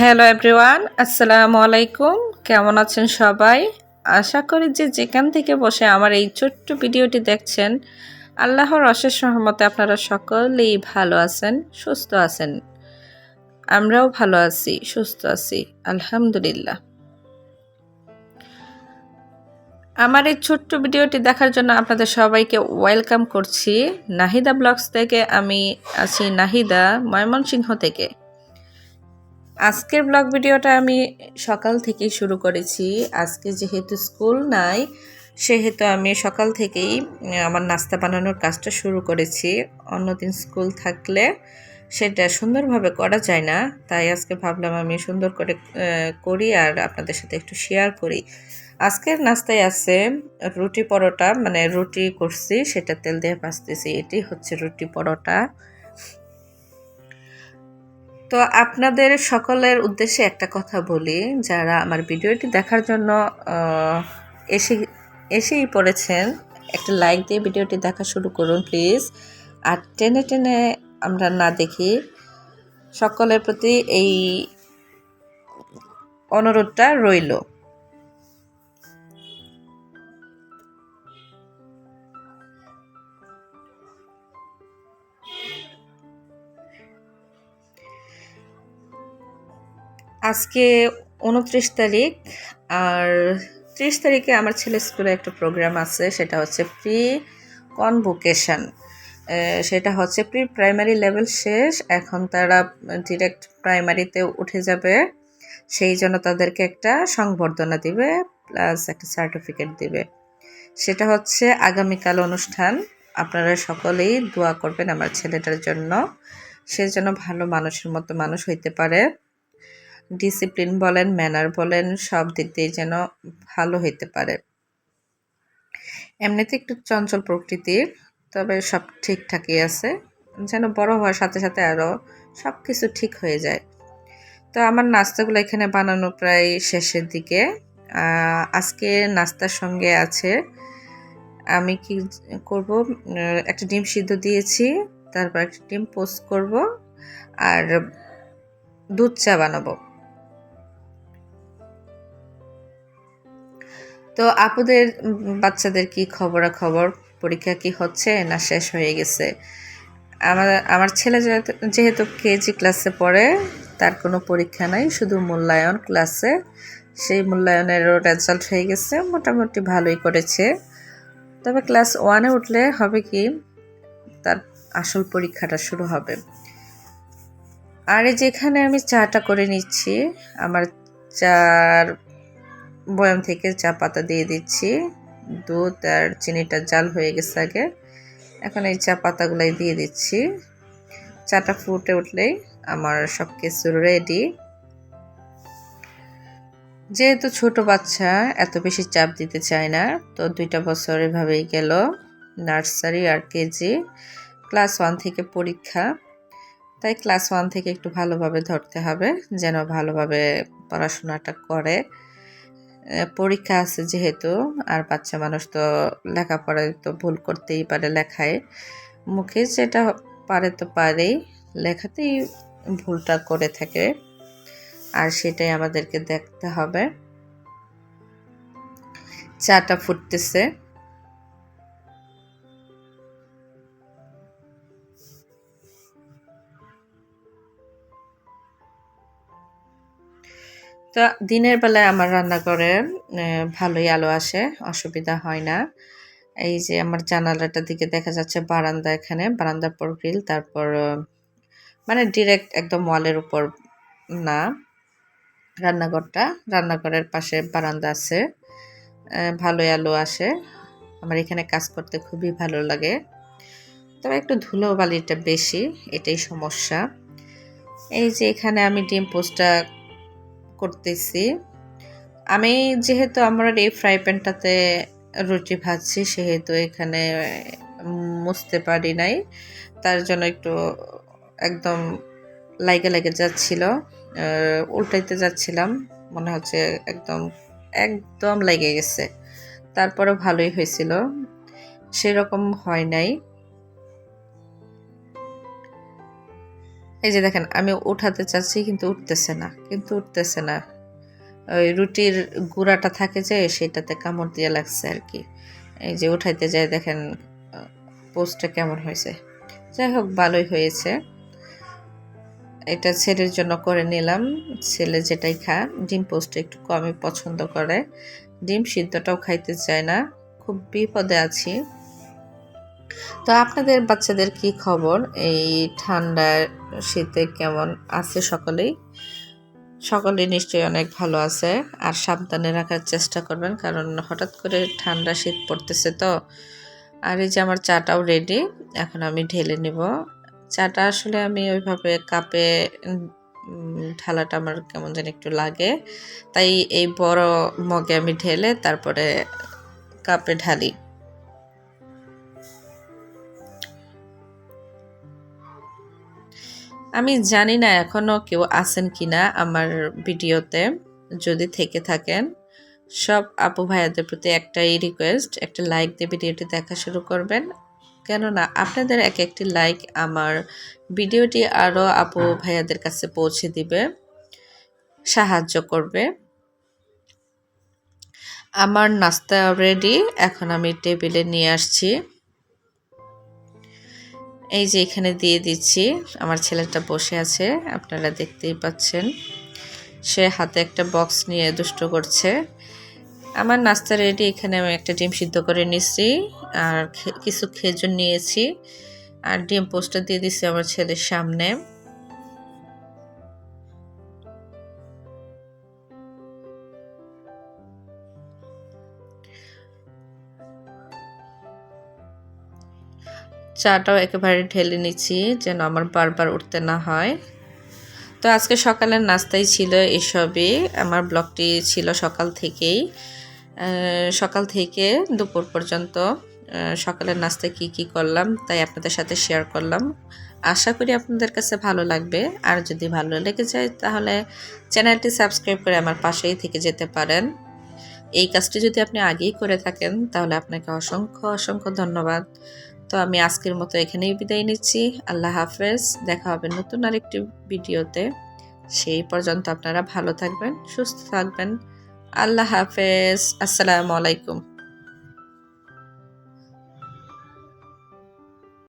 Hello everyone, আসসালামু আলাইকুম। কেমন আছেন সবাই? আশা করি যে যেখান থেকে বসে আমার এই ছোট্ট ভিডিওটি দেখছেন, আল্লাহর অশেষ সহমতে আপনারা সকলেই ভালো আছেন, সুস্থ আছেন। আমরাও ভালো আছি, সুস্থ আছি, আলহামদুলিল্লাহ। আমার এই ছোট্ট ভিডিওটি দেখার জন্য আপনাদের সবাইকে ওয়েলকাম করছি নাহিদা ব্লগস থেকে। আমি আছি নাহিদা ময়মনসিংহ থেকে। আজকের ব্লগ ভিডিওটা আমি সকাল থেকেই শুরু করেছি। আজকে যেহেতু স্কুল নাই, সেহেতু আমি সকাল থেকেই আমার নাস্তা বানানোর কাজটা শুরু করেছি। অন্যদিন স্কুল থাকলে সেটা সুন্দরভাবে করা যায় না। তাই আজকে ভাবলাম আমি সুন্দর করে করি আর আপনাদের সাথে একটু শেয়ার করি। আজকের নাস্তায় আছে রুটি পরোটা মানে রুটি করছি, সেটা তেল দিয়ে ভাজতেছি। এটি হচ্ছে রুটি পরোটা। তো আপনাদের সকলের উদ্দেশ্যে একটা কথা বলি, যারা আমার ভিডিওটি দেখার জন্য এসে, এসেই পড়েছেন, একটা লাইক দিয়ে ভিডিওটি দেখা শুরু করুন প্লিজ। আর টেনে টেনে আমরা না দেখি, সকলের প্রতি এই অনুরোধটা রইল। আজকে উনত্রিশ তারিখ, আর ত্রিশ তারিখে আমার ছেলে স্কুলে একটা প্রোগ্রাম আছে, সেটা হচ্ছে প্রি কনভোকেশন সেটা হচ্ছে প্রি প্রাইমারি লেভেল শেষ, এখন তারা ডিরেক্ট প্রাইমারিতে উঠে যাবে, সেই জন্য তাদেরকে একটা সংবর্ধনা দিবে প্লাস একটা সার্টিফিকেট দিবে। সেটা হচ্ছে আগামীকাল অনুষ্ঠান, আপনারা সকলেই দোয়া করবেন আমার ছেলেটার জন্য, সে যেন ভালো মানুষের মতো মানুষ হইতে পারে। ডিসিপ্লিন বলেন, ম্যানার বলেন, সব দিক দিয়ে যেন ভালো হইতে পারে। এমনিতে একটু চঞ্চল প্রকৃতির, তবে সব ঠিকঠাকই আছে। যেন বড় হওয়ার সাথে সাথে আরও সব কিছু ঠিক হয়ে যায়। তো আমার নাস্তাগুলো এখানে বানানো প্রায় শেষের দিকে। আজকে নাস্তার সঙ্গে আছে, আমি কি করব? একটা ডিম সিদ্ধ দিয়েছি, তারপর একটা ডিম পোস্ট করব, আর দুধ চা বানাবো। তো আপুদের বাচ্চাদের কি খবরাখবর? পরীক্ষা কি হচ্ছে না শেষ হয়ে গেছে? আমার আমার ছেলে যেহেতু কেজি ক্লাসে পড়ে, তার কোনো পরীক্ষা নাই, শুধু মূল্যায়ন ক্লাসে। সেই মূল্যায়নেরও রেজাল্ট হয়ে গেছে, মোটামুটি ভালোই করেছে। তবে ক্লাস ওয়ানে উঠলে হবে কি, তার আসল পরীক্ষাটা শুরু হবে। আর যেখানে আমি চাটা করে নিচ্ছি, আমার চার বয়াম থেকে চা পাতা দিয়ে দিচ্ছি। দুধ আর চিনিটা জাল হয়ে গেছে আগে। এখন এই চা পাতাগুলাই দিয়ে দিচ্ছি। চাটা ফুটে উঠলেই আমার সব কিছু রেডি। যেহেতু ছোট বাচ্চা, এত বেশি চাপ দিতে চায় না, তো দুইটা বছর এভাবেই গেল। নার্সারি আর কেজি। ক্লাস ওয়ান থেকে পরীক্ষা। তাই ক্লাস ওয়ান থেকে একটু ভালোভাবে ধরতে হবে, যেন ভালোভাবে পড়াশোনাটা করে। পরীক্ষা আছে যেহেতু, আর বাচ্চা মানুষ তো লেখাপড়ায় তো ভুল করতেই পারে লেখায়। মুখে যেটা পারে তো পারেই, লেখাতেই ভুলটা করে থাকে। আর সেটাই আমাদেরকে দেখতে হবে। চাটা ফুটতেছে। তো দিনের বেলায় আমার রান্নাঘরে ভালোই আলো আসে, অসুবিধা হয় না। এই যে আমার জানালাটার দিকে দেখা যাচ্ছে বারান্দা এখানে, বারান্দার পর গ্রিল, তারপর মানে ডিরেক্ট একদম ওয়ালের উপর না, রান্নাঘরটা, রান্নাঘরের পাশে বারান্দা আছে ভালোই আলো আসে। আমার এখানে কাজ করতে খুবই ভালো লাগে। তবে একটু ধুলো বালিটা বেশি, এটাই সমস্যা। এই যে এখানে আমি ডিম পোস্টটা করতেছি। আমি যেহেতু আমার এই ফ্রাই প্যানটাতে রুটি ভাজছি, সেহেতু এখানে মুছতে পারি নাই। তার জন্য একটু একদম লাইগে লাগে যাচ্ছিল উল্টাইতে যাচ্ছিলাম, মনে হচ্ছে একদম একদম লেগে গেছে। তারপরে ভালোই হয়েছিল। সেরকম হয় নাই। এই যে দেখেন, আমি উঠাতে চাচ্ছি কিন্তু উঠতেছে না, কিন্তু উঠতেছে না। ওই রুটির গুঁড়াটা থাকে যে, সেটাতে কামড় দিয়ে লাগছে আর কি। এই যে উঠাইতে যায় দেখেন, পোস্টটা কেমন হয়েছে। যাই হোক, ভালোই হয়েছে। এটা ছেলের জন্য করে নিলাম। ছেলে যেটাই খা ডিম পোস্টটা একটু কমই পছন্দ করে। ডিম সিদ্ধটাও খাইতে চায় না। খুব বিপদে আছি। তো আপনাদের বাচ্চাদের কি খবর? এই ঠান্ডা শীতে কেমন আছে সকলেই? সকলে নিশ্চয়ই অনেক ভালো আছে। আর সাবধানে রাখার চেষ্টা করবেন, কারণ হঠাৎ করে ঠান্ডা শীত পড়তেছে তো। আর এই যে আমার চাটাও রেডি এখন আমি ঢেলে নিব। চাটা আসলে আমি ওইভাবে কাপে ঢালাটা আমার কেমন যেন একটু লাগে। তাই এই বড় মগে আমি ঢেলে তারপরে কাপে ঢালি। আমি জানি না এখনও কেউ আছেন কি না আমার ভিডিওতে, যদি থেকে থাকেন। সব আপু ভাইয়াদের প্রতি একটাই রিকোয়েস্ট একটা লাইক দিয়ে ভিডিওটি দেখা শুরু করবেন। কেননা আপনাদের এক একটি লাইক আমার ভিডিওটি আরও আপু ভাইয়াদের কাছে পৌঁছে দিবে, সাহায্য করবে। আমার নাস্তা রেডি এখন আমি টেবিলে নিয়ে আসছি। এই যে এখানে দিয়ে দিচ্ছি। আমার ছেলেটা বসে আছে, আপনারা দেখতেই পাচ্ছেন। সে হাতে একটা বক্স নিয়ে দুষ্ট করছে। আমার নাস্তা রেডি এখানে আমি একটা ডিম সিদ্ধ করে নিচ্ছি আর কিছু খেজুর নিয়েছি, আর ডিম পোস্টটা দিয়ে দিছি আমার ছেলের সামনে। চাটাও একেবারে ঢেলে নিচ্ছি যেন আমার বারবার উঠতে না হয়। তো আজকে সকালের নাস্তাই ছিল এসবই। আমার ব্লগটি ছিল সকাল থেকেই। সকাল থেকে দুপুর পর্যন্ত সকালের নাস্তায় কি কি করলাম তাই আপনাদের সাথে শেয়ার করলাম। আশা করি আপনাদের কাছে ভালো লাগবে। আর যদি ভালো লেগে যায় তাহলে চ্যানেলটি সাবস্ক্রাইব করে আমার পাশেই থেকে যেতে পারেন। এই কাজটি যদি আপনি আগেই করে থাকেন তাহলে আপনাকে অসংখ্য অসংখ্য ধন্যবাদ। তো আমি আজকের মতো এখানেই বিদায় নিচ্ছি। আল্লাহ হাফেজ। দেখা হবে নতুন আরেকটি ভিডিওতে। সেই পর্যন্ত আপনারা ভালো থাকবেন, সুস্থ থাকবেন। আল্লাহ হাফেজ। আসসালামু আলাইকুম।